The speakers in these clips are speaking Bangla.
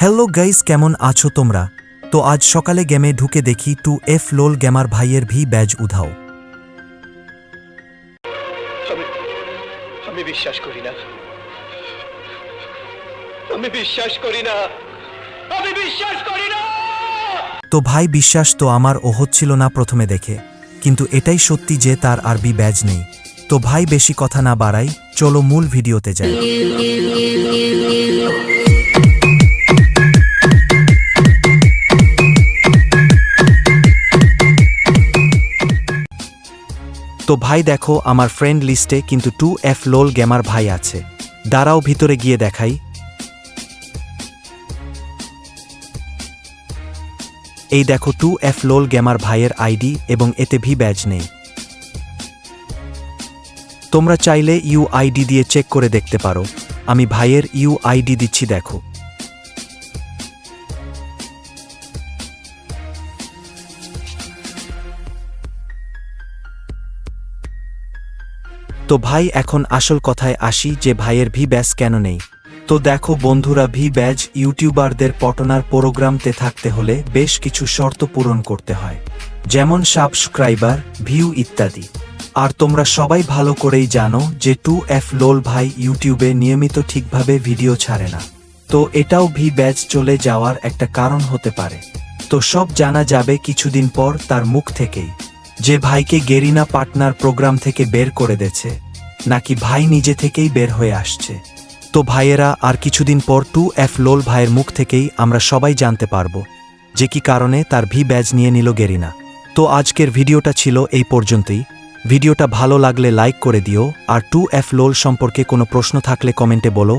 হ্যালো গাইস কেমন আছো তোমরা? তো আজ সকালে গেমে ঢুকে দেখি টু এফ লোল গেমার ভাইয়ের ভি ব্যাজ উধাও। আমি বিশ্বাস করি না। আমি বিশ্বাস করি না। আমি বিশ্বাস করি না! তো ভাই বিশ্বাস তো আমার ও হচ্ছিল না প্রথমে দেখে। কিন্তু এটাই সত্যি যে তার আর বি ব্যাজ নেই। তো ভাই বেশি কথা না বাড়াই চলো মূল ভিডিওতে যাই। তো ভাই দেখো আমার ফ্রেন্ড লিস্টে কিন্তু টু এফ লোল গেমার ভাই আছে। দাঁড়াও ভিতরে গিয়ে দেখাই। এই দেখো টু এফ লোল গেমার ভাইয়ের আইডি এবং এতে ভি ব্যাজ নেই। তোমরা চাইলে ইউ আইডি দিয়ে চেক করে দেখতে পারো। আমি ভাইয়ের ইউ আইডি দিচ্ছি, দেখো। তো ভাই, এখন আসল কথায় আসি যে ভাইয়ের ভি ব্যাজ কেন নেই। তো দেখো বন্ধুরা ভি ব্যাজ ইউটিউবারদের পটনার প্রোগ্রামতে থাকতে হলে বেশ কিছু শর্ত পূরণ করতে হয়। যেমন সাবস্ক্রাইবার, ভিউ ইত্যাদি। আর তোমরা সবাই ভালো করেই জানো যে টু এফ লোল ভাই ইউটিউবে নিয়মিত ঠিকভাবে ভিডিও ছাড়ে না। তো এটাও ভি ব্যাজ চলে যাওয়ার একটা কারণ হতে পারে। তো সব জানা যাবে কিছুদিন পর তার মুখ থেকেই। যে ভাইকে গেরিনা পার্টনার প্রোগ্রাম থেকে বের করে দেছে, নাকি ভাই নিজে থেকেই বের হয়ে আসছে। তো ভাইয়েরা, আর কিছুদিন পর টু এফ লোল ভাইয়ের মুখ থেকেই আমরা সবাই জানতে পারব, যে কি কারণে তার ভি ব্যাজ নিয়ে নিল গেরিনা। তো আজকের ভিডিওটা ছিল এই পর্যন্তই। ভিডিওটা ভালো লাগলে লাইক করে দিও, আর টু এফ লোল সম্পর্কে কোনো প্রশ্ন থাকলে কমেন্টে বলো,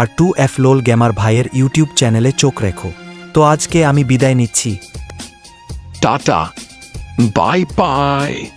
আর টু এফ লোল গ্যামার ভাইয়ের ইউটিউব চ্যানেলে চোখ রেখো। তো আজকে আমি বিদায় নিচ্ছি। Tata. Bye bye.